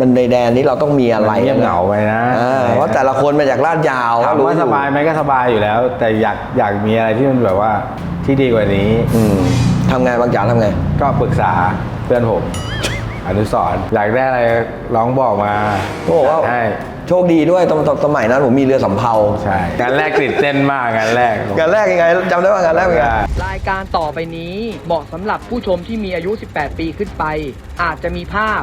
มันในแดนนี้เราต้องมีอะไรมันเงียบเหงาไปนะอ่าเพราะแต่ละคนมาจากลาดยาวถามรู้ว่าอสบายไหมก็สบายอยู่แล้ว แต่อยากอยากมีอะไรที่มันแบบว่าที่ดีกว่านี้อืมทำไงบางจ๋าทำไง ก็ปรึกษาเพื่อนผมอนุสรณ์อยากได้อะไรร้องบอกมาก็บอกว่าใช่โชคดีด้วยตอนตอนสมัยนั้นผมมีเรือสำเภาใช่งานแรกติดเต้นมากงานแรกงานแรกยังไงจำได้ว่างานแรกเป็นไงรายการต่อไปนี้เหมาะสำหรับผู้ชมที่มีอายุ 18 ปีขึ้นไป อาจจะมีภาพ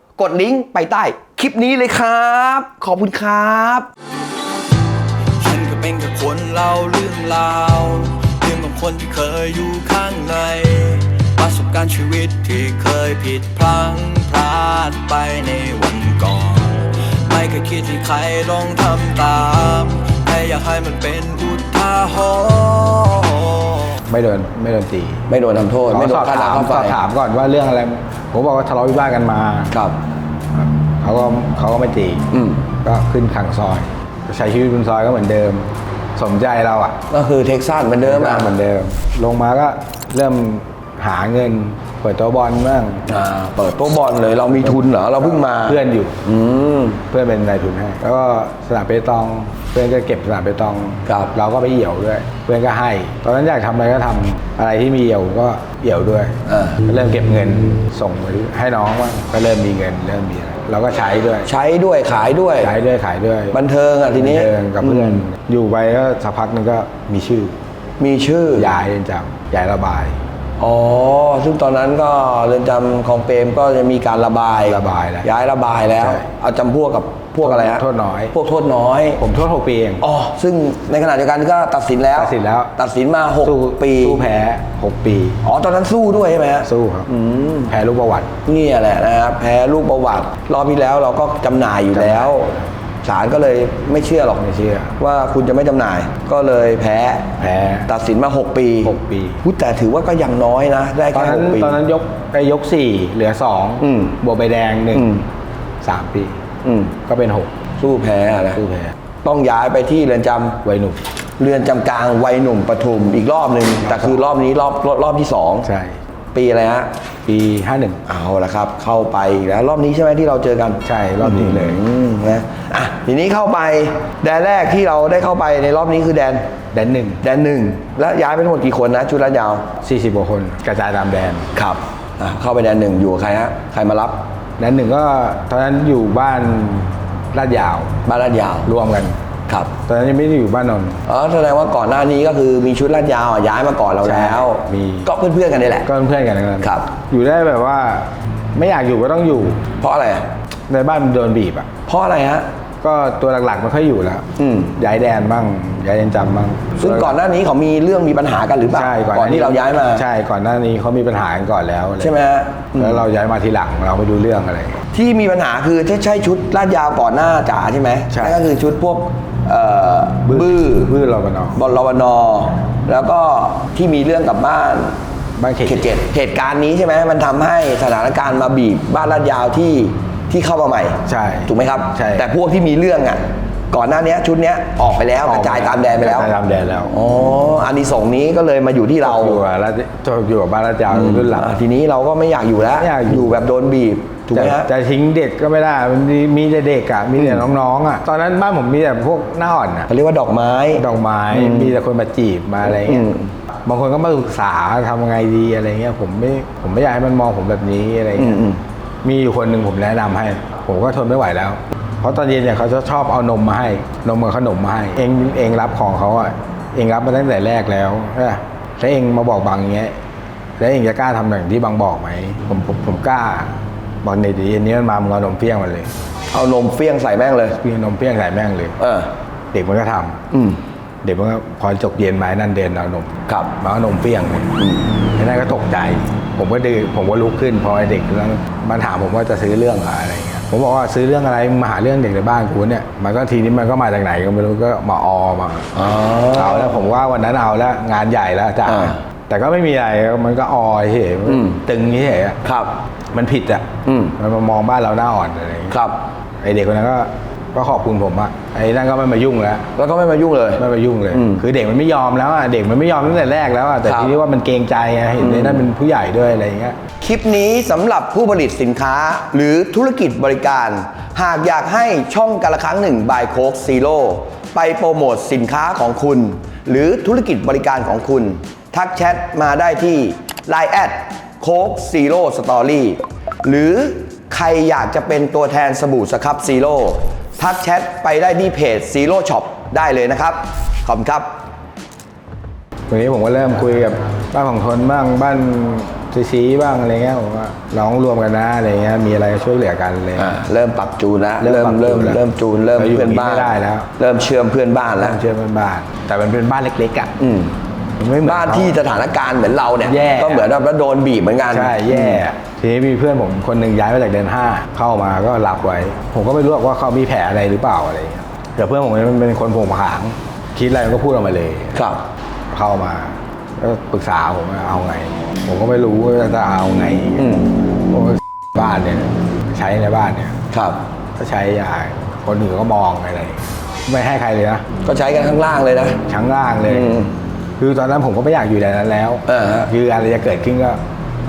กดลิงก์ไปใต้คลิปนี้เลยครับ ขอบคุณครับฉันก็เป็นแค่คนเล่าเรื่องราวเรื่องของคนที่เคยอยู่ข้างใน ประสบการณ์ชีวิตที่เคยผิดพลั้งพลาดไปในวันก่อน ไม่เคยคิดที่ใครลองทำตามแค่อยากให้มันเป็นอุทาหรณ์ ไม่โดนไม่โดนตีไม่โดนทำโทษ ไม่โดสนอบค่าถามน้ำค่าไฟ สอบถามก่อนว่าเรื่องอะไร ผมบอกว่าทะเลาะวิวาทกันมา ครับ เขาก็เขาก็ไม่ตีอืมก็ขึ้นขังซอยก็ใช้ชีวิตบนซอยก็เหมือนเดิม สมใจเราอะก็คือเท็กซัสเหมือนเดิมอะเหมือนเดิม ลงมาก็เริ่มหาเงิน เปิดโต๊ะบอลบ้างอ่าเปิดโต๊ะบอลเลย เรามีทุนเหรอ เราเพิ่งมาเพื่อนอยู่ อืม เพื่อนเป็นนายทุนให้ แล้วก็สนามเปตอง เพื่อนก็เก็บสนามเปตองครับเราก็ไปเหี่ยวด้วย เพื่อนก็ให้ ตอนนั้นอยากทำอะไรก็ทำอะไรที่มีเหี่ยวก็เหี่ยวด้วยอ่า ก็เริ่มเก็บเงินส่งไปให้น้องว่างก็เริ่มมีเงินเริ่มมีอะไรเราก็ใช้ด้วยใช้ด้วยขายด้วย ใช้ด้วยขายด้วย บันเทิงอะทีนี้บัเทิงกับเพื่อนมอยู่ไปก็สักพักหนึงก็มีชื่อ มีชื่อ ย้ายเรือนจำย้ายระบาย อ๋อ ซึ่งตอนนั้นก็เรือนจำคลองเปรมก็จะมีการระบาย ระบายแล้วย้ายระบายแล้ว ใช่ เอาจำพวกกับพวกอะไรฮะโทษน้อย พวกโทษน้อย ผมโทษหกปีเอง อ๋อ ซึ่งในขณะเดียวกันก็ตัดสินแล้ว ตัดสินแล้ว ตัดสินมาหกสู้ปี สู้แพ้หกปี อ๋อ ตอนนั้นสู้ด้วยใช่ไหมฮะ สู้ครับ อืม แพ้ลูกประวัตินี่แหละนะครับแพ้ลูกประวัติ รอบที่แล้วเราก็จำหน่ายอยู่แล้ว ศาลก็เลยไม่เชื่อหรอกไม่เชื่อ ว่าคุณจะไม่จำหน่ายก็เลยแพ้แพ้ ตัดสินมา 6 ปีหกปี พูดแต่ถือว่าก็ยังน้อยนะ ได้ตอนแค่นั้นหกปี ตอนนั้นยกไปยกสี่เหลือสองอืมบวกใบแดงหนึ่งอืม สามปี อืมก็เป็นหกสู้แพ้อะนะสู้แพ้ต้องย้ายไปที่เรือนจำวัยหนุ่ม เรือนจำกลางวัยหนุ่มปทุมอีกรอบหนึ่งแต่คือรอบนี้รอบรอบรอบที่สองใช่ ปีอะไรฮะ ปีห้าหนึ่งเอาละครับ เข้าไปอีกแล้วรอบนี้ใช่ไหมที่เราเจอกันใช่รอบนี้เลย อืมนะอะทีนี้เข้าไปแดนแรกที่เราได้เข้าไปในรอบนี้คือแดน แดนหนึ่งแดนหนึ่งแล้วย้ายไปทั้งหมดกี่คนนะชุดลาดยาวสี่สิบกว่าคนกระจายตามแดน ครับอะเข้าไปแดนหนึ่งอยู่กับใครฮะใครมารับแดนหนึ่งก็ตอนนั้นอยู่บ้านลาดยาวบ้านลาดยาว รวมกัน ครับตอนนั้นยังไม่ได้อยู่บ้านนนท์อ๋อแสดงว่าก่อนหน้านี้ก็คือมีชุดลาดยาวอะย้ายมาก่อนเราแล้วใช่มี ก็เพื่อนๆกันนี่แหละ ก็เป็นเพื่อนกันทั้งนั้นครับ อยู่ได้แบบว่า ไม่อยากอยู่ก็ต้องอยู่ เพราะอะไรอะในบ้านมันโดนบีบอะ เพราะอะไรฮะ ก็ตัวหลักๆไม่ค่อยอยู่แล้วอืม ย้ายแดนบ้างย้ายเรือนจำบ้างซึ่งก่อนหน้านี้เขามีเรื่องมีปัญหากันหรือเปล่าใช่ก่อนที่เราย้ายมา ใช่ก่อนหน้านี้เขามีปัญหากันก่อนแล้วอะรใช่ไหมฮะอืมแล้วเราย้ายมาทีหลังเราไม่รู้เรื่องอะไร ที่มีปัญหาคือถ้าใช่ชุดลาดยาวก่อนหน้าจ๋าใช่ไหมใช่ นั่นก็คือชุดพวกเอ่อบื้อบื้อเรากันเนาะบอลรวนอแล้วก็ที่มีเรื่องกับบ้าน บ้านเขตเขตเจ็ดเหตุการณ์นี้ใช่ไหมมันทำให้สถานการณ์มาบีบบ้านลาดยาวที่ ที่เข้ามาใหม่ใช่ถูกไหมครับ ใช่ แต่พวกที่มีเรื่องอะ ก่อนหน้านี้ชุดเนี้ยออกไปแล้วกระจายตามแดนไปแล้ว กระจายตามแดนแล้วอ๋ออันนี้ส่งส์นี้ก็เลยมาอยู่ที่เราอยู่กับลาดอยู่กับบ้านลาดยาวรุ่นหลัง อ่าทีนี้เราก็ไม่อยากอยู่แล้วไม่อยากอยู่อยู่ แบบโดนบีบถูกไหมจะฮะ จะทิ้งเด็กก็ไม่ได้มันมีมีแต่เด็กอะมีแต่น้องๆอะตอนนั้นบ้านผมมีแต่พวกหน้าอ่อนอะเขาเรียกว่าดอกไม้ ดอกไม้อืมมีแต่คนมาจีบมาอะไรเงี้ยอืม บางคนก็มาปรึกษาทำไงดีอะไรเงี้ยผมไม่ผมไม่อยากให้มันมองผมแบบนี้อะไรอืเงี้มยอืม มีอยู่คนหนึ่งผมแนะนำให้ ผมก็ทนไม่ไหวแล้ว เพราะตอนเย็นเนี่ยเขาจะชอบเอานมมาให้ นมกับขนมมาให้ เองเองรับของเขาอะเองรับมาตั้งแต่แรกแล้วใช่ปะแล้วเองมาบอกบางอย่างเงี้ยแล้วเองจะกล้าทำอย่างที่บางบอกไหมผมผมผมกล้าบอกในดีเย็นนี้มันมามึงเอานมเปี้ยงมันเลย เอานมเฟี้ยงใส่แม่งเลยเปี้ยงนมเปี้ยงใส่แม่งเลย เออ เด็กมันก็ทำอืมเด็กมันก็พอจบเย็นมาไอ้นั่นเดินเอานมครับมาเอานมเปี้ยงเลยไอ้นั่นก็ตกใจ ผมก็ดื้อผมก็ลุกขึ้นพอไอ้เด็กนั้นมันถามผมว่าจะซื้อเรื่องเหรออะไรเงี้ยผมบอกว่าซื้อเรื่องอะไรมึงมาหาเรื่องเด็กในบ้านกูเนี่ยมันก็ทีนี้มันก็มาจากไหนก็ไม่รู้ก็มาออมาอ๋อเอาแล้วผมว่าวันนั้นเอาแล้วงานใหญ่แล้วจ้ะอ่าแต่ก็ไม่มีอะไรมันก็ออยเฉยอืมตึงเฉยอะครับ มันผิดอะอืมมันมามองบ้านเราหน้าอ่อนอะไรอย่างเงี้ยครับไอเด็กคนนั้นก็ ก็ขอบคุณผมอะไอ้นั่นก็ไม่มายุ่งแล้วแล้วก็ไม่มายุ่งเลย ไม่มายุ่งเลย อืมคือเด็กมันไม่ยอมแล้วอะเด็กมันไม่ยอมตั้งแต่แรกแล้วอะแต่ครับ ทีนี้ว่ามันเกรงใจไงเห็นในนั้นเป็นผู้ใหญ่ด้วยอะไรอย่างเงี้ย คลิปนี้สำหรับผู้ผลิตสินค้าหรือธุรกิจบริการ หากอยากให้ช่องกันละครั้งหนึ่งบายโคกซีโร่ไปโปรโมทสินค้าของคุณ หรือธุรกิจบริการของคุณ ทักแชทมาได้ที่ Line แอดโคกซีโร่สตอรี่หรือใครอยากจะเป็นตัวแทนสบู่สครับซีโร่ ทักแชทไปได้ที่เพจซีโร่ช็อปได้เลยนะครับ ขอบคุณครับ วันนี้ผมก็เริ่มคุยกับบ้านของทนบ้างบ้านซีซีบ้างอะไรเงี้ยผมว่าร้องรวมกันนะอะไรเงี้ยมีอะไรช่วยเหลือกันเลย อ่าเริ่มปรับจูนแล้วเริ่เริ่มมปรับจูเริ่มนแล้วเริ่มจูนเริ่มเราอยู่เพื่อนบ้านไม่ได้แล้ว เริ่มเชื่อมเพื่อนบ้านแล้ว เชื่อเป็นบ้าน แต่มันเป็นบ้านเล็กๆอะอืมมัน ไม่เหมือนบ้านที่สถานการณ์เหมือนเราเนี่ย แย่ ก็เหมือนว่าโดนบีบเหมือนกัน ใช่แย่ ทีนี้มีเพื่อนผมคนหนึ่งย้ายมาจากเดือนห้าเข้ามาก็รับไว้ ผมก็ไม่รู้หรอกว่าเขามีแผลอะไรหรือเปล่าอะไรเงี้ยแต่เพื่อนผมมันเป็นคนผงผาง คิดอะไรมันก็พูดออกมาเลย ครับ เข้ามาก็ปรึกษาผมว่าเอาไง ผมก็ไม่รู้ว่าจะเอาไงอืม โอ้ยบ้านเนี่ย ใช้ในบ้านเนี่ย ครับ ก็ใช้ยาคนอื่นก็มองอะไร ไม่ให้ใครเลยนะก็ใช้กันข้างล่างเลยนะ ชั้งล่างเลย อืม คือตอนนั้นผมก็ไม่อยากอยู่ในนั้นแล้วเออฮะ คืออะไรจะเกิดขึ้นก็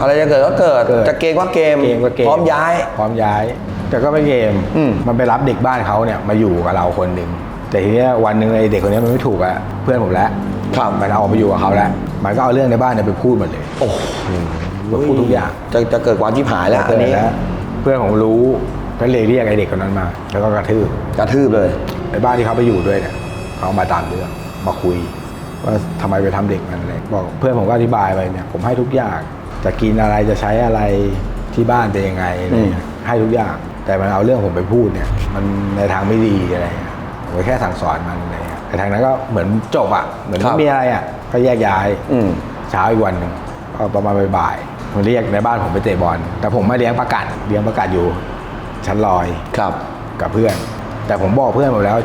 อะไรจะเกิดก็เกิด เกิด จะเกมก็เกม เกมก็เกมพร้อมย้าย พร้อมย้าย แต่ก็ไม่เกมอืม มันไปรับเด็กบ้านเขาเนี่ยมาอยู่กับเราคนหนึ่งแต่ทีเนี้ยวันหนึ่งไอ้เด็กคนเนี้ยมันไม่ถูกอะเพื่อนผมแล้วครับมันเอาไปอยู่กับเขาแล้ว มันก็เอาเรื่องในบ้านเนี่ยไปพูดหมดเลยโอ้โหไปพูดทุกอย่างจะจะเกิดความชิบหายแล้วอันนี้ แล้วเพื่อนผมรู้ก็เลยเรียกไอ้เด็กคนนั้นมา แล้วก็กระทืบกระทืบเลย ไอ้บ้านที่เขาไปอยู่ด้วยเนี่ยเขามาตามเรื่องมาคุย ว่าทำไมไปทำเด็กมันอะไรบอกเพื่อนผมก็อธิบายไปเนี่ยผมให้ทุกอย่างจะกินอะไรจะใช้อะไรที่บ้านเป็นยังไงอะไรเงี้ยให้ทุกอย่าง แต่มันเอาเรื่องผมไปพูดเนี่ย มันในทางไม่ดีอะไรเงี้ยผมก็แค่สั่งสอนมันอะไรเงี้ยแต่ทางนั้นก็เหมือนจบอะเหมือนครัไม่บมีอะไรอะก็แยกย้ายอืมเช้าอีกวันหนึ่งก็ประมาณบ่ายๆมันเรียกในบ้านผมไปเตะบอลแต่ผมไม่เลี้ยงประกาศเลี้ยงประกาศอยู่ชั้นลอยครับกับเพื่อน แต่ผมบอกเพื่อนผมแล้ว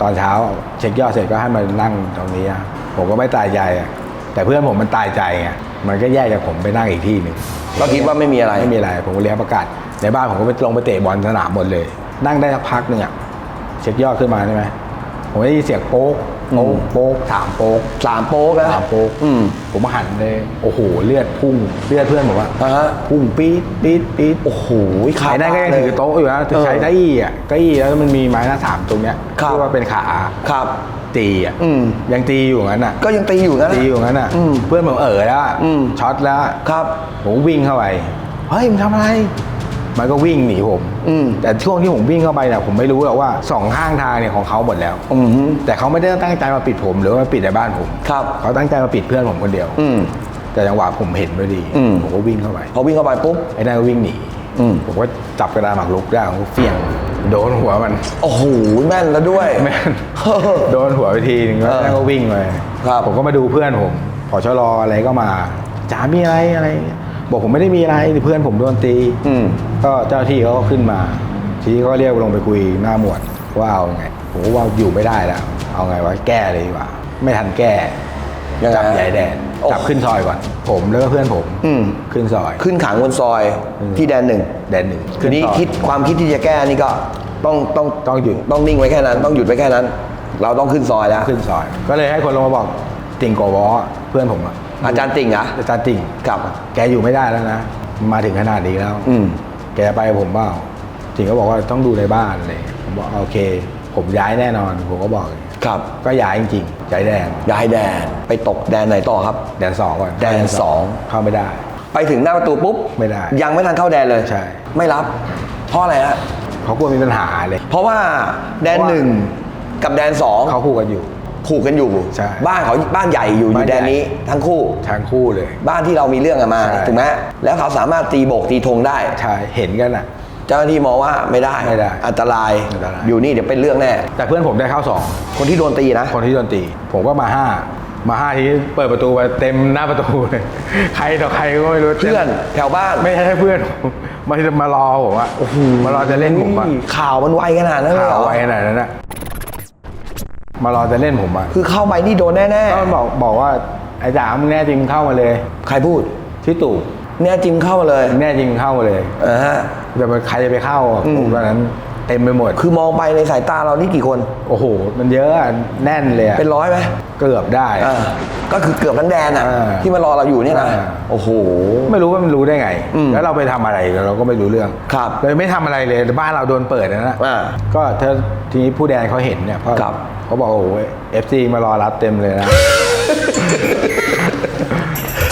ตอนเช้าเช็คยอดเสร็จก็ให้มานั่งตรงนี้อะ ผมก็ไม่ตายใจอะแต่เพื่อนผมมันตายใจไงมันก็แยกจากผมไปนั่งอีกที่หนึ่งก็คิดว่าไม่มีอะไร ไม่มีอะไรผมก็เลี้ยงประกาศ ในบ้านผมก็ไปลงไปเตะบอลสนามหมดเลย นั่งได้สักพักหนึ่งอะเช็คยอดขึ้นมาใช่ไหมผมได้ยินเสียงโป๊กโป๊กโป๊กสามโป๊กสามโป๊กนะสามโป๊กอืมผมหันเลยโอ้โหเลือดพุ่งเลือดเพื่อนผมอะอ่าฮะ พุ่งปี๊ดปี๊ดปี๊ดโอ้โหขาไอ้นั่นก็ยังถือโต๊ะอยู่นะเออใช้เก้าอี้อะเก้าอี้แล้วมันมีไม้หน้าสามตรงเนี้ยครับ ที่ว่าเป็นขา ครับ ตีอะอืมยังตีอยู่งั้นอะ ก็ยังตีอยู่นะ ตีอยู่งั้นอะ อืมเพื่อนผมเอ๋อแล้วอะอืม ช็อตแล้วอะครับ ผมวิ่งเข้าไป เฮ้ยมึงทำอะไร มันก็วิ่งหนีผม อืมแต่ช่วงที่ผมวิ่งเข้าไปเนี่ยผมไม่รู้หรอกว่าสองข้างทางเนี่ยของเขาหมดแล้ว อืมฮึแต่เขาไม่ได้ตั้งใจมาปิดผมหรือว่ามาปิดในบ้านผม ครับ เขาตั้งใจมาปิดเพื่อนผมคนเดียว อืม แต่จังหวะผมเห็นพอดี อืม ผมก็วิ่งเข้าไป พอวิ่งเข้าไปปุ๊บ ไอ้นั่นก็วิ่งหนี อืม ผมก็จับกระดาษหมากรุกได้ผมก็เฟี้ยง โดนหัวมัน โอ้โหแม่นแล้วด้วย แม่น โดนหัวไปทีนึงแล้วเออนั่นก็วิ่งไปครับผมก็มาดูเพื่อนผมพอชะลออะไรก็มาจ๋ามีอะไรอะไร บอกผมไม่ได้มีอะไรเพื่อนผมโดนตีอืม ก็เจ้าหน้าที่เขาก็ขึ้นมา ทีนี้เขาเรียกลงไปคุยหน้าหมวดว่าเอาไงผมก็ว่าอยู่ไม่ได้แล้ว เอาไงวะแก้เลยดีกว่า ไม่ทันแก้ยังไง จับยายแดนโอ้ จับขึ้นซอยก่อน ผมแล้วก็เพื่อนผมอืม ขึ้นซอย ขึ้นขังบนซอยอืมที่แดนหนึ่งแดนหนึ่งทีนี้ซอยคิดความคิดที่จะแก้นี่ก็ต้องต้องต้องหยุด ต้องนิ่งไว้แค่นั้น ต้องหยุดไว้แค่นั้น เราต้องขึ้นซอยแล้วขึ้นซอย ก็เลยให้คนลงมาบอกติ่งโกวอเพื่อนผมอะอาจารย์ติ่งเหรอะอาจารย์ติ่งกับแกอยู่ไม่ได้แล้วนะ มาถึงขนาดนี้แล้วอืม แกไปกับผมเปล่าติ่งก็บอกว่าต้องดูในบ้านเลยผมบอกโอเค ผมย้ายแน่นอน ผมก็บอกอย่างนี้ ครับ ก็ย้ายจริงๆย้ายแดนย้ายแดนไปตกแดนไหนต่อครับ แดนสองก่อนแดนสอง เข้าไม่ได้ ไปถึงหน้าประตูปุ๊บไม่ได้ยังไม่ทันเข้าแดนเลยใช่ ไม่รับ เพราะอะไรฮะเขากลัวมีปัญหาเลย เพราะว่าแดนเพราะว่าหนึ่งกับแดนสองเขาคู่กันอยู่ ผูกกันอยู่ ใช่บ้านเขาบ้านใหญ่อยู่อบ้ายู่นใหญ่แดนนี้ทั้งคู่ทั้งคู่เลย บ้านที่เรามีเรื่องกันมาใช่ ถูกไหมแล้วเขาสามารถตีโบกตีธงได้ ใช่เห็นกันอะ เจ้าหน้าที่มองว่าไม่ได้ไม่ได้อันตรายอันตราย อยู่นี่เดี๋ยวเป็นเรื่องแน่ แต่เพื่อนผมได้เข้าสองคนที่โดนตีนะ คนที่โดนตี ผมก็มาห้ามาห้าทีเปิดประตูไปเต็มหน้าประตูเลยใครต่อใครก็ไม่รู้เพื่อนแถวบ้านไม่ใช่เพื่อนผมมามารอผมอะมารอจะเล่นผมอะข่าวมันไวขนาดนั้นเลยเหรข่าวอไว้ขนาดนั้นอะมารอจะเล่นผมอะคือเข้าไปนี่โดนแน่ก็บอกบอกว่าไอ้จ๋ามึงแน่จริงเข้ามาเลย ๆ ใครพูด ที่ตู่ แน่จริงเข้ามาเลย แน่จริงเข้ามาเลยอ่าฮะ แต่มันใครจะไปเข้าอะอืมผมตอนนั้นเต็มไปหมด คือมองไปในสายตาเรานี่กี่คน โอ้โห มันเยอะอะแน่นเลยอะเป็นร้อยไหมเกือบได้อ่าก็คือเกือบทั้งแดนอะ อ่าที่มารอเราอยู่เนี่ยนะ อ่า โอ้โห ไม่รู้ว่ามันรู้ได้ไง อืมแล้วเราไปทำอะไรเราก็ไม่รู้เรื่องครับเลยไม่ทำอะไรเลยบ้านเราโดนเปิดนะนะอ่าก็ถ้าทีนี้ผู้แดนเขาเห็นเนี่ยเพราะครับ เขาบอกโอ้โหเอฟซีมารอรับเต็มเลยนะ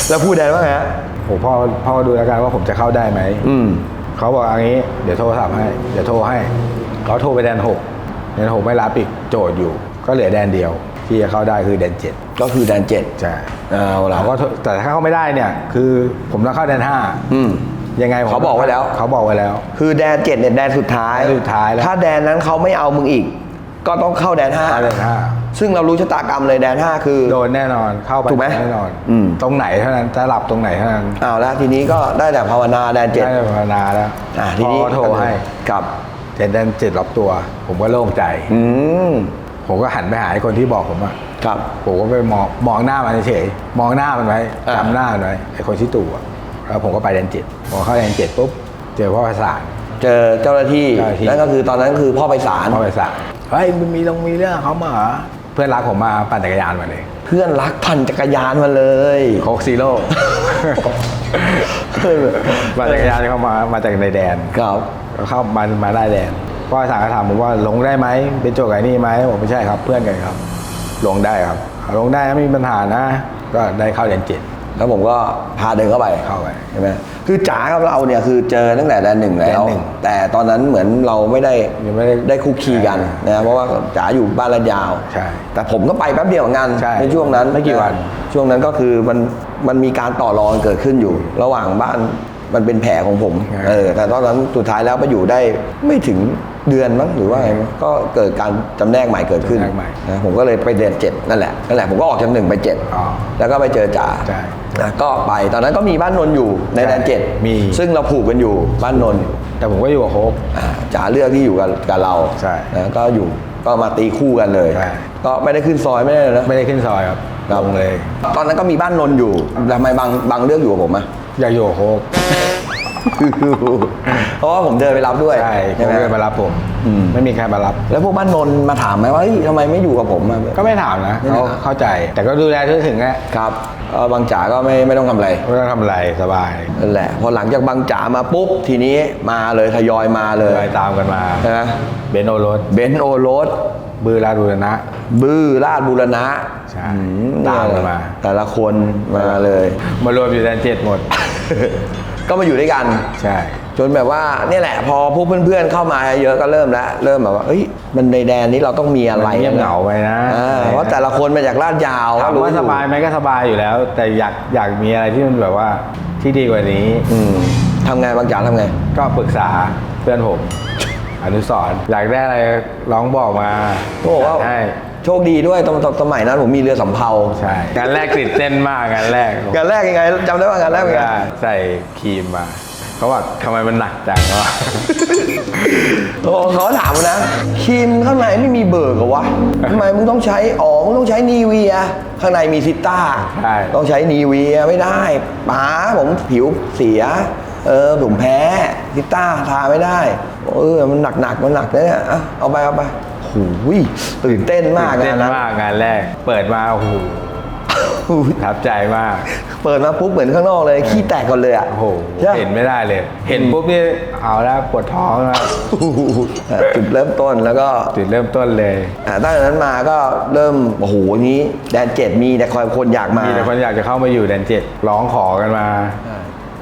แล้วพูดแดนว่าไงฮะ โอ้พ่อพ่อดูแล้วกันว่าผมจะเข้าได้ไหมอืมเขาบอกอย่างนี้ เดี๋ยวโทรศัพท์ให้ เดี๋ยวโทรให้เขาโทรไปแดนหกแดนหกไม่รับอีกโจทย์อยู่ ก็เหลือแดนเดียว ที่จะเข้าได้คือแดนเจ็ดก็คือแดนเจ็ดใช่เอาละเขาก็โทรแต่ถ้าเข้าไม่ได้เนี่ย คือผมต้องเข้าแดนห้าอืม ยังไงผมเขาบอกไว้แล้ว เขาบอกไว้แล้ว คือแดนเจ็ดเนี่ยแดนสุดท้ายแดนสุดท้ายแล้ว ถ้าแดนนั้นเขาไม่เอามึงอีก ก็ต้องเข้าแดนห้า เข้าแดนห้า ซึ่งเรารู้ชะตากรรมเลยแดนห้าคือ โดนแน่นอนเข้าไปถูกไหมแน่นอนอืม ตรงไหนเท่านั้นจะหลับตรงไหนเท่านั้นเอาแล้วทีนี้ก็ได้แต่ภาวนาแดนเจ็ดได้ภาวนาแล้วอ่าทีนี้พอโทรให้กับ เจ็ดแดนเจ็ดรอบตัว ผมก็โล่งใจ อืมผมก็หันไปหาไอ้คนที่บอกผมอะครับ ผมก็ไปมองมองหน้ามันเฉยๆมองหน้ามันไว้อ่า จำหน้ามันไว้ไอ้คนที่ตู่อะแล้วผมก็ไปแดนเจ็ดพอเข้าแดนเจ็ดปุ๊บเจอพ่อประสาน เจอเจ้าหน้าที่เจ้าหน้าที่ นั่นก็คือตอนนั้นคือพ่อไปศาล พ่อประสานเฮ้ยมันมีตรงมีเรื่องเขามาเหรอเพื่อนรักผมมาปั่นจักรยานมาเลยเพื่อนรักพันจักรยานมาเลยโคกซีโร่ปั่นจักรยานเข้ามามาจากในแดนครับก็เข้ามามาได้แดนพ่อสางก็ถามผมว่าลงได้ไหมเป็นโจทย์ไอ้นี่ไหมผมไม่ใช่ครับเพื่อนกันครับลงได้ครับเอาลงได้ไม่มีปัญหานะ ก็ได้เข้าแดนเจ็ด แล้วผมก็พาเดินเข้าไปเข้าไปใช่ไหมคือจ๋ากับเราเนี่ยคือเจอตั้งแต่แดนหนึ่งแล้ว แดนหนึ่งแต่ตอนนั้นเหมือนเราไม่ได้ยังไม่ได้ได้คุกคีกันใช่นะเพราะว่าจ๋าอยู่บ้านลาดยาวใช่แต่ผมก็ไปแป๊บเดียวเหมือนกันใช่ช่วงนั้นไม่กี่วันะช่วงนั้นก็คือมันมันมีการต่อรองเกิดขึ้นอยู่ ระหว่างบ้านมันเป็นแผลของผมใช่ เออแต่ตอนนั้นสุดท้ายแล้วไปอยู่ได้ไม่ถึงเดือนมั้งหรือว่าไงมั้งก็เกิดการจำแนกใหม่เกิดขึ้นจำแนกใหม่นะผมก็เลยไปเดือนเจ็ดนั่นแหละนั่นแหละผมก็ออกจากหนึ่งไปเจ็ดอ๋อ แล้วก็ไปเจอจ๋า ใช่ นะก็ไปตอนนั้นก็มีบ้านนนท์อยู่ในแดนเจ็ดมี ซึ่งเราผูกกันอยู่บ้านนนท์แต่ผมก็อยู่กับโคกอ่าจ๋าเลือกที่อยู่กับกับเราใช่ นะก็อยู่ก็มาตีคู่กันเลย ใช่ ก็ไม่ได้ขึ้นซอยไม่ได้เลยนะ ไม่ได้ขึ้นซอยครับลงเลย ตอนนั้นก็มีบ้านนนท์อยู่ทำไมบางบางเลือกอยู่กับผมอะ อยากอยู่กับโคก เพราะว่าผมเดินไปรับด้วยใช่โคใช่กไหม เดินมารับผมอืม ไม่มีใครมารับ แล้วพวกบ้านนนท์มาถามไหมว่าเฮ้ยทำไมไม่อยู่กับผมอะ ก็ไม่ถามนะไม่เขาถาม เข้าใจ แต่ก็ดูแลทั่วถึงอะครับเอ่อบางจ๋าก็ไม่ไม่ต้องทำอะไรไม่ต้องทำอะไรสบายนั่นแหละ พอหลังจากบางจ๋ามาปุ๊บ ทีนี้มาเลยทยอยมาเลยไปตามกันมาใช่ไหมเบนโอรสเบนซ์โอรส บือราดูรณะ บื้อราชบูรณะใช่อืตามกันมา แต่ละคนมาเลย มารวมอยู่แดนเจ็ดหมด ก็มาอยู่ด้วยกัน ใช่ จนแบบว่าเนี่ยแหละ พอพวกเพื่อนๆเข้ามาเยอะก็เริ่มแล้ว เริ่มแบบว่าเอ้ยมันในแดนนี้เราต้องมีอะไรมันเงียบเหงาไปนะอ่าเพราะแต่ละคนมาจากลาดยาวถามก็รู้ว่าอสบายไหมก็สบายอยู่แล้ว แต่อยากอยากมีอะไรที่มันแบบว่าที่ดีกว่านี้ อืมทำไงบางจ๋าทำไง ก็ปรึกษาเพื่อนผม อนุสรณ์อยากได้อะไรร้องบอกมาก็บอกว่าใช่ โชคดีด้วยตอนตอนสมัยนั้นผมมีเรือสำเภาใช่งานแรกติดเต้นมากงานแรกงานแรกยังไงจำได้ว่างานแรกเป็นไงก็ใส่ครีมมาเขาบอกทำไมมันหนักจังวะโอ้เขาถามผมนะครีมข้างในไม่มีเบิกเหรอวะทำไมมึงต้องใช้อ๋อมึงต้องใช้นีเวีย ข้างในมีซิต้าใช่ต้องใช้นีเวียไม่ได้ป๋าผมผิวเสีย เออผมแพ้ซิต้าทาไม่ได้ เออมันหนักหนักๆมันหนักนะเนี่ยอะเอาไปเอาไป หูยตื่นเต้นมากตื่นเต้นนะมากงานแรก เปิดมาโอ้โหประทับใจมาก เปิดมาปุ๊บเหมือนข้างนอกเลย ขี้แตกก่อนเลยอะโอ้โหใช่ปะเห็นไม่ได้เลย เห็นปุ๊บนี่เอาแล้วปวดท้องแล้วอะจุดเริ่มต้นแล้วก็จุดเริ่มต้นเลยอะตั้งแต่นั้นมาก็เริ่มโอ้โหนี้แดนเจ็ดมีแต่คอยคนอยากมามีแต่คนอยากจะเข้ามาอยู่แดนเจ็ดร้องขอกันมา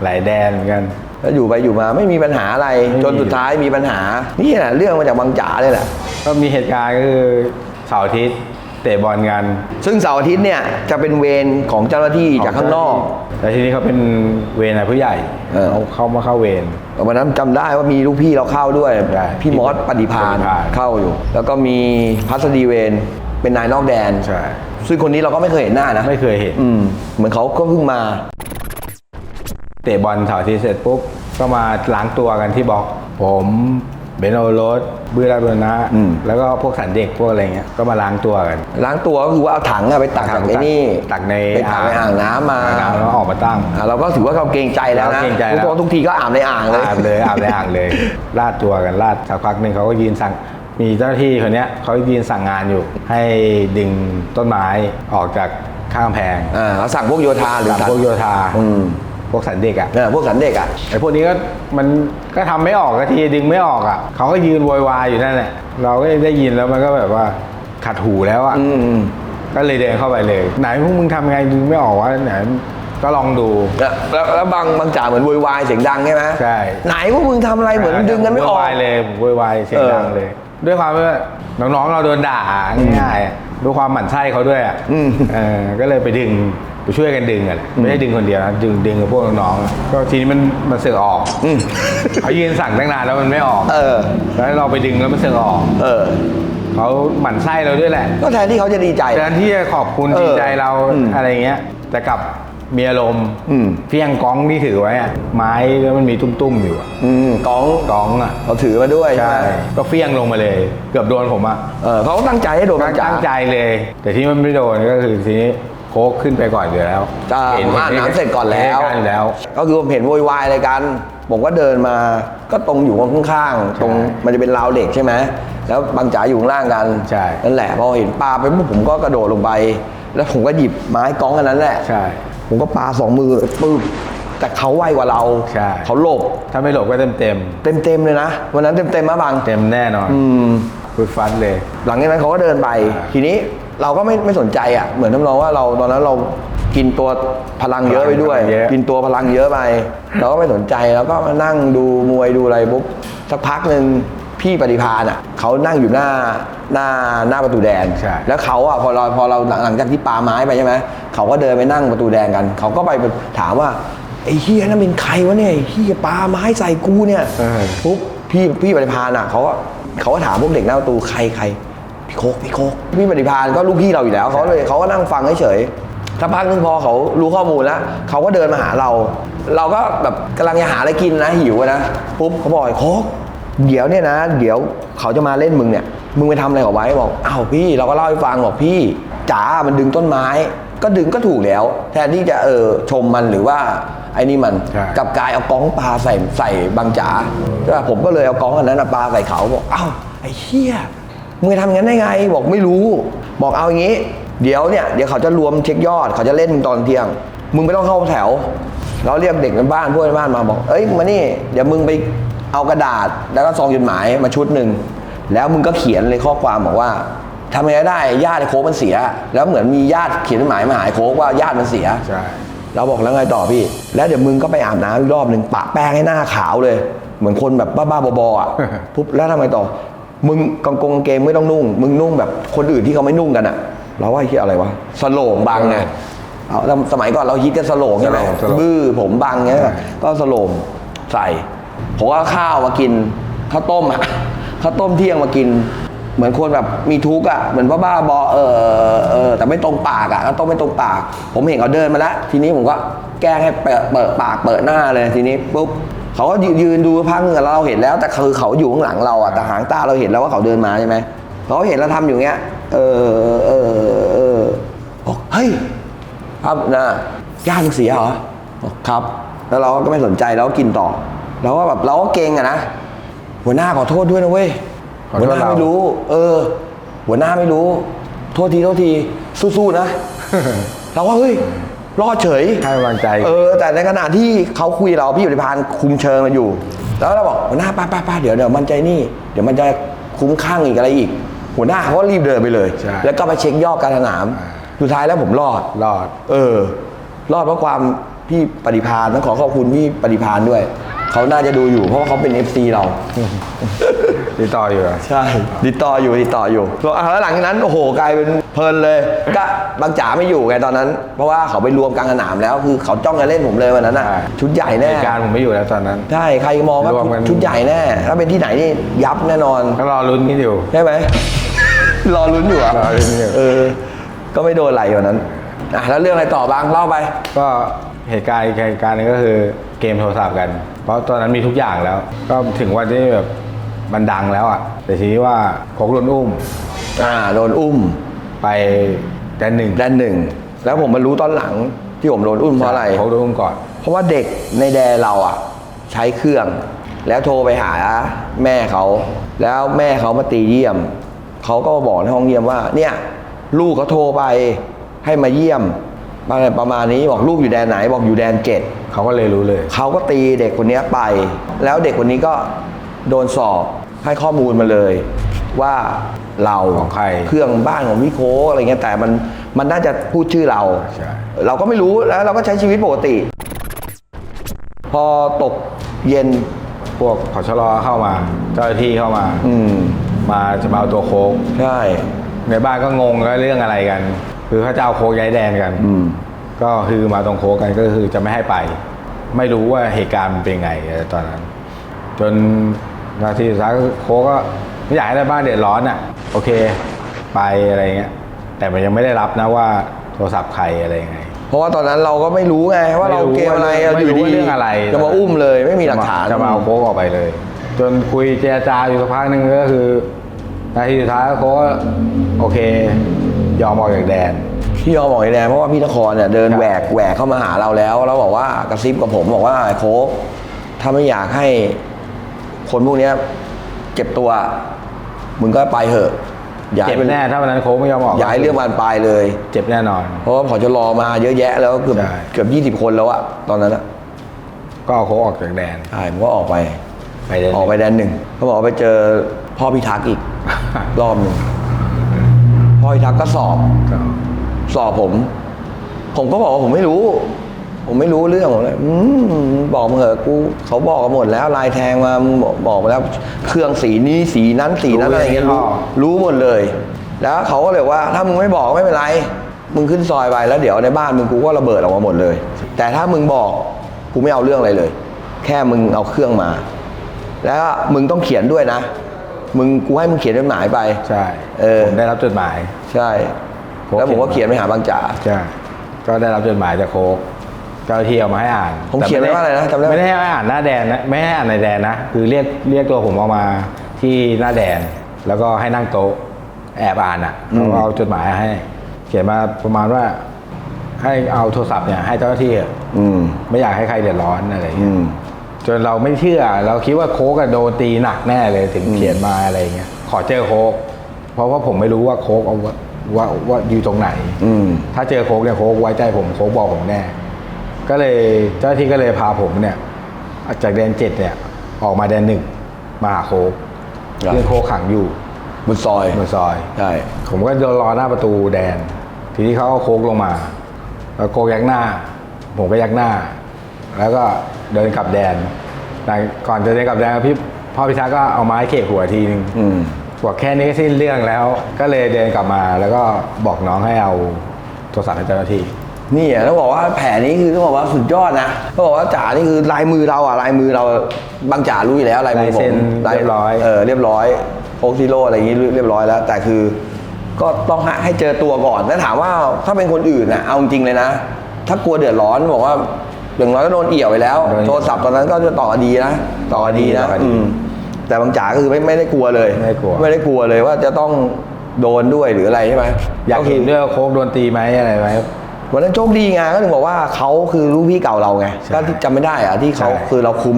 หลายแดนเหมือนกัน แล้วอยู่ไปอยู่มาไม่มีปัญหาอะไรไม่มีจนสุดท้ายมีปัญหา นี่แหละเรื่องมาจากบางจ๋าเลยแหละ ก็มีเหตุการณ์ก็คือเสาร์อาทิตย์เตะบอลกัน ซึ่งเสาร์อาทิตย์เนี่ยจะเป็นเวรของเจ้าหน้าที่จากข้างนอก แต่ทีนี้เขาเป็นเวรนายผู้ใหญ่เออ เขาเข้ามาเข้าเวร วันนั้นจำได้ว่ามีลูกพี่เราเข้าด้วย ใช่พี่มอสปฏิพานปฏิภาณ เข้าอยู่ แล้วก็มีพัสดีเวนเป็นนายนอกแดน ใช่ ซึ่งคนนี้เราก็ไม่เคยเห็นหน้านะไม่เคยเห็น อืมเหมือนเขาก็เพิ่งมา เตะบอลเสาร์อาทิตย์เสร็จปุ๊บ ก็มาล้างตัวกันที่บล็อก ผมเบนโอโรสบื้อราบนะอืม แล้วก็พวกสันเด็กพวกอะไรเงี้ยก็มาล้างตัวกัน ล้างตัวก็คือว่าเอาถังอะไปตักจากไอ้นี่ตักในไปตักในอ่างน้ำมาอ่งน้ำแล้วออกมาตั้ง อะเราก็ถือว่าเราเกรงใจแล้วนะเราเกรงใจแล้ว ทุกคนทุกทีก็อาบในอ่างเลย อาบเลยอาบในอ่างเลยลาดตัวกันลาดสักพักหนึ่งเขาก็ยืนสั่ง มีเจ้าหน้าที่คนเนี้ยเขายืนสั่งงานอยู่ ให้ดึงต้นไม้ออกจากข้างกำแพง อ่าเราสั่งพวกโยธาหรือสั่งพวกโยธา อืม พวกสันเด็กอะเนี่ยพวกสันเด็กอะไอ้พวกนี้ก็มันก็ทำไม่ออกสักทีดึงไม่ออกอะเขาก็ยืนโวยวายอยู่นั่นแหละเราก็ได้ยินแล้วมันก็แบบว่าขัดหูแล้วอะอืมก็เลยเดินเข้าไปเลย ไหนพวกมึงทำไงดึงไม่ออกวะไหนก็ลองดู แล้วแล้วแล้วบางบางจ่าเหมือนโวยวายเสียงดังใช่ไหมใช่ ไหนพวกมึงทำอะไรเหมือนดึงกันไม่ออก โวยวายเลยโวยวายเสียงดังเออเลย ด้วยความว่าน้องๆเราโดนด่าง่ายๆอะ ด้วยความหมั่นไส้เขาด้วยอะอืมเออก็เลยไปดึงไปช่วยกันดึงอะไม่ได้ดึงคนเดียวนะดึงดึงกับพวกน้องๆอะก็ทีนี้มันมันเสือกออกอืมเขายืนสั่งตั้งนานแล้วมันไม่ออก เออ แล้วเราไปดึงแล้วมันเสือกออก เออเขาหมั่นไส้เราด้วยแหละ ก็แทนที่เขาจะดีใจแทนที่จะขอบคุณเออดีใจเราอืมอะไรเงี้ยแต่กลับ มีอารมณ์อืม เพียงก้องที่ถือไว้อะไม้แล้วมันมีตุ้มๆอยู่อะอืมกองก้องอะเขาถือมาด้วยใช่ใช่ไหมก็เฟี้ยงลงมาเลย เกือบโดนผมอะเออเขาก็ตั้งใจให้โดนบางจ่าตั้งใจเลย แต่ที่มันไม่โดนก็คือทีนี้โค้กขึ้นไปก่อนอยู่แล้วจะผมอาบน้ำเสร็จก่อนแล้ว เห็นเหตุการณ์อยู่แล้ว ก็คือผมเห็นโวยวายอะไรกัน ผมก็เดินมา ก็ตรงอยู่ข้างๆ ตรงมันจะเป็นราวเหล็กใช่ไหม แล้วบางจ๋าอยู่ข้างล่างกันใช่นั่นแหละ พอเห็นปลาไปปุ๊บผมก็กระโดดลงไป แล้วผมก็หยิบไม้กองอันนั้นแหละ ใช่ ผมก็ปาสองมือปึ๊บแต่เขาไวกว่าเรา ใช่ เขาหลบ ถ้าไม่หลบก็เต็มเต็มเต็มๆเลยนะ วันนั้นเต็มๆมาบางๆเต็มแน่นอนอืมฟุดฟัดเลย หลังจากนั้นเขาก็เดินไป ทีนี้เราก็ไม่ไม่สนใจอะ เหมือนทำนองว่าเราตอนนั้นเรากินตัวพลังเยอะไปด้วย พลังเยอะ กินตัวพลังเยอะไป เราก็ไม่สนใจแล้วก็มานั่งดูมวยดูอะไรปุ๊บสักพักหนึ่งพี่ปฏิพานอะเขานั่งอยู่หน้า หน้าหน้าประตูแดงใช่ แล้วเขาอะพอเราพอเราหลังหลังจากที่ปาไม้ไปใช่ไหมเขาก็เดินไปนั่งประตูแดงกัน เขาก็ไปถามว่าไอ้เฮียนั่นเป็นใครวะเนี่ยไอ้เฮียปาไม้ใส่กูเนี่ยเออ ปุ๊บพี่พี่ปฏิพานอะเขาก็เขาก็ถามพวกเด็กหน้าประตูใครใครพี่โคกพี่โคกพี่ปฏิพานก็ลูกพี่เราอยู่แล้วเขาเลยเขาก็นั่งฟังเฉยๆสักพักนึงพอเขารู้ข้อมูลแล้วเขาก็เดินมาหาเรา เราก็แบบกำลังจะหาอะไรกินนะหิวอะนะปุ๊บเขาบอกไอ้โคก เดี๋ยวเนี่ยนะ เดี๋ยวเขาจะมาเล่นมึงเนี่ย มึงไปทำอะไรกับไว้บอกอ้าวพี่เราก็เล่าให้ฟังบอกพี่จ๋ามันดึงต้นไม้ ก็ดึงก็ถูกแล้ว แทนที่จะเออชมมันหรือว่าไอ้นี่มันใช่กลับกลายเอาก้องปลาใส่ใส่บางจ๋าใช่ป่ะผมก็เลยเอาก้องอันนั้นนะปลาใส่เขาบอกอ้าวไอ้เหี้ยมึงไปทำอย่างนั้นได้ไง บอกไม่รู้ บอกเอาอย่างนี้ เดี๋ยวเนี่ยเดี๋ยวเขาจะรวมเช็คยอด เขาจะเล่นมึงตอนเที่ยง มึงไม่ต้องเข้าแถวเราเรียกเด็กในบ้านพวกในบ้านมาบอก เอ้ยมานี่เดี๋ยวมึงไป เอากระดาษแล้วก็ซองจดหมายมาชุดหนึ่งแล้วมึงก็เขียนเลยข้อความบอกว่าทำยังไงได้ญาติไอ้โค้กมันเสีย แล้วเหมือนมีญาติเขียนจดหมายมาหาไอ้โค้กว่าญาติมันเสียใช่เราบอกแล้วไงต่อพี่ แล้วเดี๋ยวมึงก็ไปอาบน้ำอีกรอบหนึ่งปะแป้งให้หน้าขาวเลย เหมือนคนแบบบ้าๆบอๆอะปุ๊บแล้วทำไงต่อ มึงกางกงกางเกงไม่ต้องนุ่ง มึงนุ่งแบบคนอื่นที่เขาไม่นุ่งกันอะ เราว่าไอ้ที่อะไรวะสโลงบางไงเอาแล้วสมัยก่อนเราฮิตกันสโลงใช่ไหมสโลงบื้อผมบางเงี้ยก็สโลงใส่ ผมก็เอาข้าวมากินข้าวต้มอะข้าวต้มเที่ยงมากิน เหมือนคนแบบมีทุกข์อะเหมือนบ้าบอเออเออแต่ไม่ตรงปากอะก็ต้องไม่ตรงปาก ผมเห็นเขาเดินมาแล้ว ทีนี้ผมก็แกล้งให้เปิดเปิดปากเปิดหน้าเลยทีนี้ปุ๊บเขาก็ยืนดูพักเหงเราเห็นแล้ว แต่คือเขาอยู่ข้างหลังเราอะแต่หางตาเราเห็นแล้วว่าเขาเดินมาใช่ไหมเขาเห็นเราทำอยู่เงี้ย เออเออเออบอกเฮ้ยครับนะย่ามึงเสียเหรอบอกครับ แล้วเราก็ไม่สนใจเราก็กินต่อ เราก็แบบเราก็เก่งอะนะหัวหน้าขอโทษด้วยนะเว้ยขอหัโทวษหน้าเราไม่รู้ เออ หัวหน้าไม่รู้ โทษทีโทษทีสู้ๆนะ เราว่าเฮ้ยรอดเฉย ให้กำลังใจ เออแต่ในขณะที่เขาคุยเราพี่ปฏิพานคุมเชิงเราอยู่ แล้วเราบอกหัวหน้าป้าป้าป้าเดี๋ยวเดี๋ยวมันใจนี่ เดี๋ยวมันจะคุ้มข้างอีกอะไรอีก หัวหน้าเขาก็รีบเดินไปเลย ใช่แล้วก็ไปเช็คยอดการสนามสุดท้ายแล้วผมรอด รอด เออ รอดเพราะความพี่ปฏิพานต้องขอขอบคุณพี่ปฏิพานด้วย เขาน่าจะดูอยู่เพราะว่าเขาเป็น FC เรา ติดต่ออยู่เหรอใช่ติดต่ออยู่ติดต่ออยู่อะแล้วหลังจากนั้นโอ้โหกลายเป็นเพลินเลย ก็บางจ๋าไม่อยู่ไงตอนนั้น เพราะว่าเขาไปรวมกลางสนามแล้วคือเขาจ้องจะเล่นผมเลยวันนั้นอะใช่ชุดใหญ่แน่เหตุการณ์ผมไม่อยู่แล้วตอนนั้น ใช่ใครมองว่ารวมกัน ชุดใหญ่แน่ ถ้าเป็นที่ไหนนี่ยับแน่นอนก็รอลุ้นกันอยู่ ใช่ไหม รอลุ้นอยู่อะรอลุ้นอยู่ เออ ก็ไม่โดนอะไรวันนั้นอะแล้วเรื่องอะไรต่อบ้างเล่าไป ก็เหตุการณ์อีกเหตุการณ์หนึงก็คือ เกมโทรศัพท์กัน เพราะตอนนั้นมีทุกอย่างแล้ว ก็ถึงวันที่แบบมันดังแล้วอะ แต่ทีนี้ว่าโคกโดนอุ้มอ่าโดนอุ้มไปแดนหนึ่งแดนหนึ่ง แล้วผมมารู้ตอนหลังที่ผมโดนอุ้มเพราะอะไรโคกโดนอุ้มก่อน เพราะว่าเด็กในแดนเราอะ ใช้เครื่อง แล้วโทรไปหาแม่เขา แล้วแม่เขามาตีเยี่ยม เขาก็มาบอกในห้องเยี่ยมว่า เนี่ย ลูกเขาโทรไปให้มาเยี่ยมอะไร ประมาณนี้บอกลูกอยู่แดนไหนบอกอยู่แดนเจ็ดเขาก็เลยรู้เลย เขาก็ตีเด็กคนนี้ไป แล้วเด็กคนนี้ก็โดนสอบให้ข้อมูลมาเลย ว่าเราของใครเครื่องบ้านของพี่โคกอะไรเงี้ยแต่มันมันน่าจะพูดชื่อเราใช่เราก็ไม่รู้แล้วเราก็ใช้ชีวิตปกติ พอตกเย็นพวกผชรเข้ามา เจ้าหน้าที่เข้ามา อืมมาจะมาเอาตัวโคกใช่ในบ้านก็งงแล้วเรื่องอะไรกัน คือเขาจะเอาโคกย้ายแดนกัน อืม ก็คือมาตรงโคกกันก็คือจะไม่ให้ไป ไม่รู้ว่าเหตุการณ์มันเป็นไงตอนนั้น จนนาทีสุดท้ายก็โคกก็ไม่อยากให้ในบ้านเดือดร้อนอะ โอเค ไปอะไรเงี้ย แต่มันยังไม่ได้รับนะว่าโทรศัพท์ใครอะไรยังไง เพราะว่าตอนนั้นเราก็ไม่รู้ไงว่าเราไม่รู้เกมอะไรไม่อยู่รู้ดีว่าเรื่องอะไรจะมาอุ้มเลยไม่มีหลักฐานจะมาเอาโค้กออกไปเลย จนคุยเจรจาอยู่สักพักหนึ่งก็คือนาทีสุดท้ายโค้กก็โอเค ยอมออกจากแดน พี่ยอมบอกไอ้แดงเพราะว่าพี่นครเนี่ยเดินครับแหวกแหวกเข้ามาหาเราแล้วแล้วบอกว่ากระซิบกับผมบอกว่าไอ้โค้กถ้าไม่อยากให้คนพวกเนี้ยเจ็บตัวมึงก็ไปเถอะอย่าเจ็ให้บเป็นแน่ถ้าวันนั้นโค้กไม่ยอมออกอย่าให้เรื่องบานปลายเลย เจ็บแน่นอน เพราะว่าพอจะรอมาเยอะแยะแล้วเกือบใช่ เกือบยี่สิบคนแล้วอะตอนนั้นอะก็เอาโค้กออกจากแดน ใช่ผมก็ออกไป ไปแดนออกไปแดนหนึ่งเขาบอกว่าไปเจอพ่อพิทักษ์อีก รอบหนึ่ง พ่อพิทักษ์ก็สอบก็สอบผม ผมก็บอกว่าผมไม่รู้ ผมไม่รู้เรื่องผมเลยอืมบอกมาเหอะกูเขาบอกกันหมดแล้วลายแทงมามึงบอกบอกมาแล้ว เครื่องสีนี้สีนั้นสีนั้นอะไรอย่างเงี้ยรู้รู้หมดเลย แล้วเขาก็เลยว่า ถ้ามึงไม่บอกไม่เป็นไรมึงขึ้นซอยไปแล้วเดี๋ยวในบ้านมึงกูก็ระเบิดออกมาหมดเลย แต่ถ้ามึงบอกกูไม่เอาเรื่องอะไรเลย แค่มึงเอาเครื่องมา แล้วมึงต้องเขียนด้วยนะ มึงกูให้มึงเขียนจดหมายไป ใช่เออ ผมได้รับจดหมาย ใช่โค้กแล้วผมก็เขียนไปหาบางจ่า ใช่ ก็ได้รับจดหมายจากโค้กเจ้าหน้าที่เอามาให้อ่านผมเขียนไว้ว่าอะไรนะจำได้ไหม ไม่ได้ให้อ่านหน้าแดนนะไม่ให้อ่านในแดนนะคือเรียกเรียกตัวผมออกมาที่หน้าแดน แล้วก็ให้นั่งโต๊ะแอบอ่านอะเขาก็เอาจดหมายให้ เขียนมาประมาณว่า ให้เอาโทรศัพท์เนี่ยให้เจ้าหน้าที่อะอืม ไม่อยากให้ใครเดือดร้อนอะไรอย่างอืเงี้ยม จนเราไม่เชื่อ เราคิดว่าโค้กอะโดนตีหนักแน่เลยถึงอืมเขียนมาอะไรอย่างเงี้ยขอเจอโค้กเพราะว่าผมไม่รู้ว่าโค้กเอาว่าว่าว่าอยู่ตรงไหน อืม ถ้าเจอโค้กเนี่ยโค้กไว้ใจผมโค้กบอกผมแน่ก็เลยเจ้าหน้าที่ก็เลยพาผมเนี่ย จากแดนเจ็ดเนี่ย ออกมาแดนหนึ่งมาหาโค้กครับ เรื่องโค้กขังอยู่บนซอยบนซอย ใช่ ผมก็เดินรอหน้าประตูแดน ทีนี้เขาเอาโค้กลงมาแล้วโค้กยักหน้า ผมก็ยักหน้า แล้วก็ เดินกลับแดนหลังก่อนจะเดินกลับแดนพี่พ่อพิชาก็เอาไม้เขกหัวทีนึงอืมบอกแค่นี้ก็สิ้นเรื่องแล้ว ก็เลยเดินกลับมาแล้วก็บอกน้องให้เอาโทรศัพท์ให้เจ้าหน้าที่นี่อะต้องบอกว่าแผนนี้คือต้องบอกว่าสุดยอดนะต้องบอกว่าจ๋านี่คือลายมือเราอะลายมือเราบางจ๋ารู้อยู่แล้วลายมือผลายเซ็มนเรียบร้อยเออเรียบร้อยโฟกซิโร่อะไรอย่างงี้เรียบร้อยแล้ว แต่คือ ก็ต้องให้เจอตัวก่อนแล้วถามว่าถ้าเป็นคนอื่นน่ะเอาจริงเลยนะ ถ้ากลัวเดือดร้อนบอกว่า อย่างน้อยก็โดนเอี่ยวไปแล้ว โดนเอี่ยวโทรศัพท์ตอนนั้นก็จะต่อคดีนะ ต่อคดีนะต่อคดีอืมแต่บางจ๋าก็คือไม่ไม่ได้กลัวเลย ไม่ได้กลัว ไม่ได้กลัวเลยว่าจะต้องโดนด้วยหรืออะไรใช่ไหมอยากคืเห็นด้วยว่าโค้กโดนตีไหมอะไรไหม วันนั้นโชคดีไงก็ถึงบอกว่าเขาคือลูกพี่เก่าเราไงใช่ก็ที่จำไม่ได้อะที่เขาใช่ คือเราคุม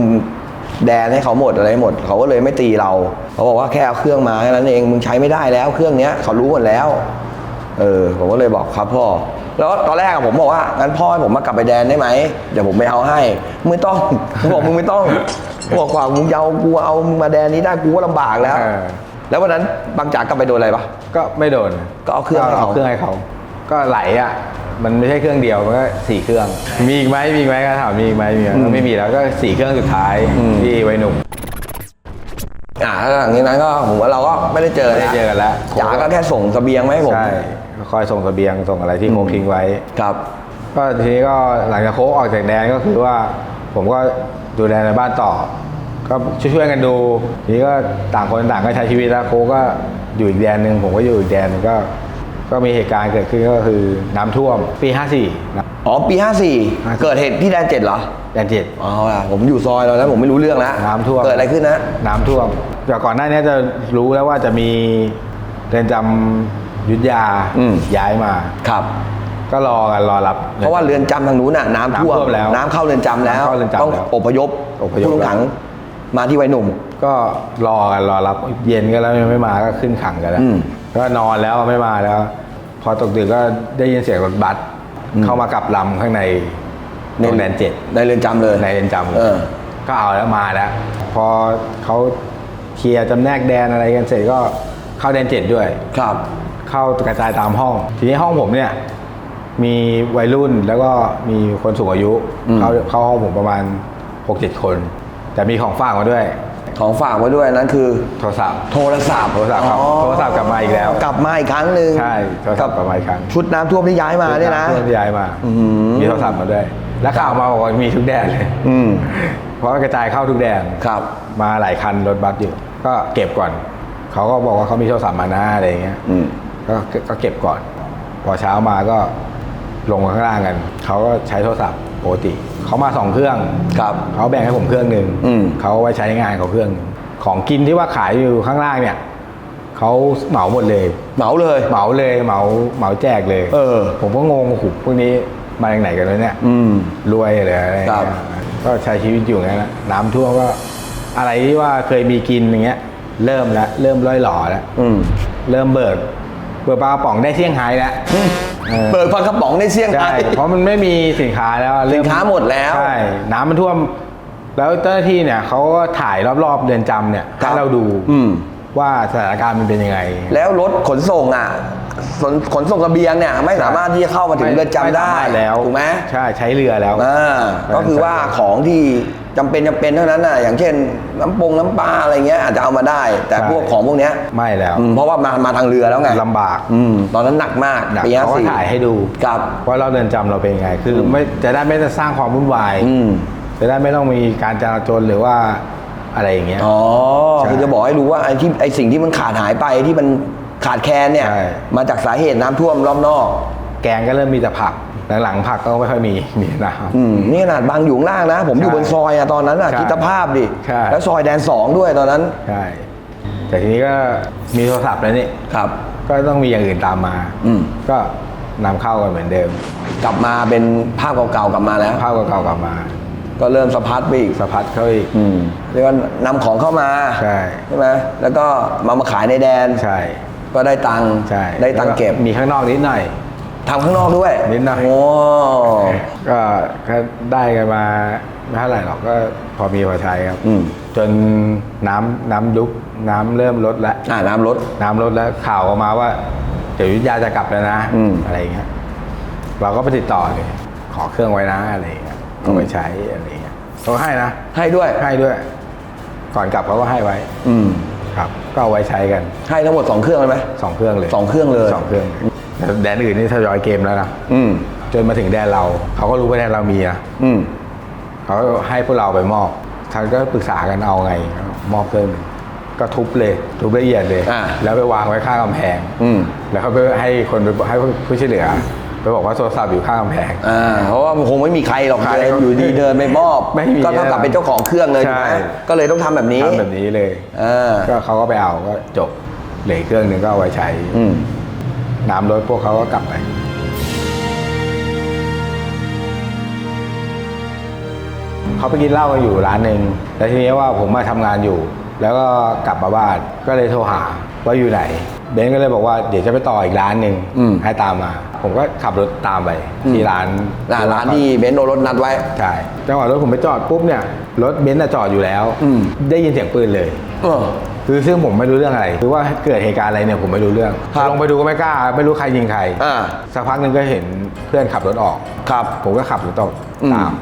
แดนให้เขาหมดอะไรหมด เขาก็เลยไม่ตีเราเขาบอกว่าแค่เอาเครื่องมาแค่นั้นเองมึงใช้ไม่ได้แล้ว เครื่องเนี้ยเขารู้หมดแล้ว เออผมก็เลยบอกครับพ่อ แล้วตอนแรกอะผมบอกว่างั้นพ่อให้ผมมากลับไปแดนได้ไหมเดี๋ยวผมไปเอาให้ไม่ต้องผมบอกมึงไม่ต้องบอกว่ามึงจะเอากูเอามึงมาแดนนี้ได้กูก็ลำบากแล้ว เออ แล้ววันนั้นบางจากกลับไปโดนอะไรปะ ก็ไม่โดนก็เอาเครื่องให้เขาเครื่องให้เขา ก็ไหลอะ มันไม่ใช่เครื่องเดียวมันก็สี่เครื่อง มีอีกไหมมีอีกไหมก็ถามมีอีกไหมมีไหมไม่มีแล้วก็สี่เครื่องสุดท้ายที่ไว้หนุ่ม อ่าแล้วหลังจากนั้นก็ผมว่าเราก็ไม่ได้เจอไม่ได้เจอกันแล้วจ๋าก็แค่ส่งเสบียงมาให้ผม ใช่ก็คอยส่งเสบียงส่งอะไรที่โค้กทิ้งไว้ ครับ ก็ทีนี้ก็หลังจากโค้กออกจากแดนก็คือว่า ผมก็ดูแลในบ้านต่อ ก็ช่วยๆกันดูทีนี้ก็ต่างคนต่างก็ใช้ชีวิตแล้วโค้กก็อยู่อีกแดนหนึ่งผมก็อยู่อีกแดนหนึงก็ ก็มีเหตุการณ์เกิดขึ้นก็คือน้ำท่วมปี 54นะอ๋อปี 54 เกิดเหตุที่แดนเจ็ดเหรอแดนเจ็ดอ๋อล่ะผมอยู่ซอยเราแล้วผมไม่รู้เรื่องแล้วน้ำท่วม เกิดอะไรขึ้นนะ น้ำท่วมแต่ก่อนหน้านี้จะรู้แล้วว่าจะมีเรือนจำยุทธยาอืม ย้ายมา ครับ ก็รอกันรอรับ เพราะว่าเรือนจำทางนู้นน่ะน้ำท่วมน้ำท่วมแล้วน้ำเข้าเรือนจำแล้วน้ำเข้าเรือนจำต้องแล้วอพยพอพยพ ผู้ต้องขังมาที่วัยหนุ่ม ก็รอกันรอรับเย็นก็แล้วยังไม่มาก็ขึ้นขังกันแล้วอืมก็นอนแล้วไม่มาแล้ว พอตกดึกก็ได้ยินเสียงรถบัสเข้ามากลับลำข้างใน ในแดนเจ็ดในเรือนจำเลยในเรือนจำเออ ก็เอาแล้วมาแล้ว พอเขาเคลียร์จำแนกแดนอะไรกันเสร็จก็เข้าแดนเจ็ดด้วย ครับ เข้ากระจายตามห้อง ทีนี้ห้องผมเนี่ย มีวัยรุ่นแล้วก็มีคนสูงอายุ อืม เข้าเข้าห้องผมประมาณ6-7คน แต่มีของฝากมาด้วย ของฝากไว้ด้วยนั่นคือ โทรศัพท์ โทรศัพท์โทรศัพท์ครับอ๋อโทรศัพท์กลับมาอีกแล้วกลับมาอีกครั้งหนึ่งใช่โทรศัพท์กลับมาอีกครั้ง ชุดน้ำท่วมที่ย้ายมาเนี่ยนะ เพื่อนที่ย้ายมา อื้อหือมีโทรศัพท์มาด้วย แล้วข่าวมาบอกว่ามีทุกแดนเลยอืมเพราะว่ากระจายเข้าทุกแดนครับ มาหลายคันรถบัสอยู่ ก็เก็บก่อน เขาก็บอกว่าเขามีโทรศัพท์มาหน้าอะไรอย่างเงี้ยอืมก็ก็เก็บก่อน พอเช้ามาก็ลงมาข้างล่างกัน เขาก็ใช้โทรศัพท์ปกติ เขามาสองเครื่องครับเขาแบ่งให้ผมเครื่องหนึ่งอืม เขาไว้ใช้งานเขาเครื่องหนึ่งของกินที่ว่าขายอยู่ข้างล่างเนี่ยเขาเหมาหมดเลย เหมาเลย เหมาเลยเหมาเหมาแจกเลยเออ ผมก็งงหุบพวกนี้ มาจากไหนกันเลยเนี่ยอืม รวยเลยอะไรอย่างครัเงี้บยก็ใช้ชีวิตอยู่อย่างนั้นแหละน้ำท่วมก็ อะไรที่ว่าเคยมีกินอย่างเงี้ย เริ่มแล้วเริ่มร่อยหล่อแล้วอืมเริ่มเบิกเบิกปลากระป๋องได้เที่ยงไฮ้แล้วเออ เปิดฟังกระป๋องในเซี่ยงใช่ไฮ้เพราะมันไม่มีสินค้าแล้วเริ่สินค้าหมดแล้วใช่ น้ำมันท่วม แล้วเจ้าหน้าที่เนี่ยเขาก็ถ่ายรอบๆเรือนจำเนี่ยครัให้บเราดูอืม ว่าสถานการณ์มันเป็นยังไง แล้วรถขนส่งอะ ขนขนส่งกระเบียงเนี่ยไม่สามารถที่จะเข้ามาถึงเรือนจำได้ม่สามารถแล้วถูกไหมใช่ใช้เรือแล้วอ่าก็คือว่าของที่จำเป็นจำเป็นเท่านั้นน่ะอย่างเช่นน้ำปงน้ำปลาอะไรเงี้ยอาจจะเอามาได้ แต่ใช่พวกของพวกเนี้ยไม่แล้วอืมเพราะว่ามามาทางเรือแล้วไงลำบากอืมตอนนั้นหนักมากหนักปีเขาก็54ถ่ายให้ดูครับว่าเราเรือนจำเราเป็นยังไง คืออไม่จะได้ไม่ต้องสร้างความวุ่นวายอืมจะได้ไม่ต้องมีการจราจรหรือว่าอะไรอย่างเงี้ยอ๋อใช่คือจะบอกให้รู้ว่าไอ้ที่ไอ้สิ่งที่มันขาดหายไปที่มัน ขาดแคลนเนี่ย ใช่ มาจากสาเหตุน้ำท่วมรอบนอก แกงก็เริ่มมีแต่ผัก หลังๆผักก็ไม่ค่อยมีมีน้ำอืมนี่ขนาดบางอยู่ข้างล่างนะ ผมอยู่ใช่บนซอยอะตอนนั้นอะใช่คิดสภาพดิ ใช่แล้วซอยแดนสองด้วยตอนนั้นใช่ แต่ทีนี้ก็มีโทรศัพท์แล้วนี่ ครับ ก็ต้องมีอย่างอื่นตามมา อืม ก็นำเข้ากันเหมือนเดิมกลับมาเป็นภาพเก่าๆกลับมาแล้วภาพเก่าๆกลับมาก็เริ่มสะพัดไปอีกสะพัดเข้าอีก อืมเรียกว่านำของเข้ามาใช่ ใช่ไหมแล้วก็มามาขายในแดน ใช่ ก็ได้ตังค์ใช่ได้ตังค์เก็บมีข้างนอกนิดหน่อยทำข้างนอกด้วยนิดหน่อยโอ้ก็ก็ได้กันมาไม่เท่าไหร่หรอกก็พอมีพอใช้ครับอืมจนน้ำน้ำยุบน้ำเริ่มลดแล้วอ่าน้ำลดน้ำลดแล้วข่าวออกมาว่าเดี๋ยวอยุทธยาจะกลับแล้วนะอืมอะไรอย่างเงี้ยเราก็ไปติดต่อเลยขอเครื่องไว้นะอะไรอย่างเงี้ยก็ไปใช้อะไรอย่างเงี้ยเขาก็ให้นะให้ด้วยให้ด้วย ก่อนกลับเขาก็ให้ไว้ อืม ครับก็เอาไว้ใช้กันให้ทั้งหมดสองเครื่องเลยไหมสองเครื่องเลยสองเครื่องเลยสองเครื่องแต่แดนอื่นนี่ทยอยเกมแล้วนะอืมจนมาถึงแดนเรา เขาก็รู้ว่าแดนเรามีนะอืมเขาให้พวกเราไปมอบท่านก็ปรึกษากันเอาไง มอบเครื่องหนึ่งก็ทุบเลย ทุบละเอียดเลย อ่าแล้วไปวางไว้ข้างกำแพงอืม แล้วเขาไปให้คนไปให้ผู้ช่วยเหลือไป บอกว่าโทรศัพท์อยู่ข้างกำแพง อ่าเพราะว่าคงไม่มีใครหรอกใครเดินอยู่ดีเดินไปมอบไม่มีก็เท่ากับเป็นเจ้าของเครื่องเลยใช่ ถูกไหมก็เลยต้องทำแบบนี้ทำแบบนี้เลย อ่าก็เขาก็ไปเอาก็จบเหลืออกเครื่องหนึ่งก็เอาไว้ใช้ อืม น้ำลดพวกเขาก็กลับไป เขาไปกินเหล้ากันอยู่ร้านหนึ่งแล้วทีนี้ว่าผมมาทำงานอยู่ แล้วก็กลับมาบ้านก็เลยโทรหาว่าอยู่ไหน เบนซ์ก็เลยบอกว่าเดี๋ยวจะไปต่ออีกร้านหนึ่งอืม ให้ตามมา ผมก็ขับรถตามไปที่ร้านร้านร้านที่เบนซ์โดนรถนัดไว้ ใช่จังหวะรถผมไปจอดปุ๊บเนี่ยรถเบนซ์น่ะจอดอยู่แล้วอืม ได้ยินเสียงปืนเลย เออ คือซึ่งผมไม่รู้เรื่องอะไรคือว่าเกิดเหตุการณ์อะไรเนี่ยผมไม่รู้เรื่องครับลงไปดูก็ไม่กล้า ไม่รู้ใครยิงใครอ่า สักพักหนึ่งก็เห็นเพื่อนขับรถออก ครับ ผมก็ขับรถต่ออืม ตาม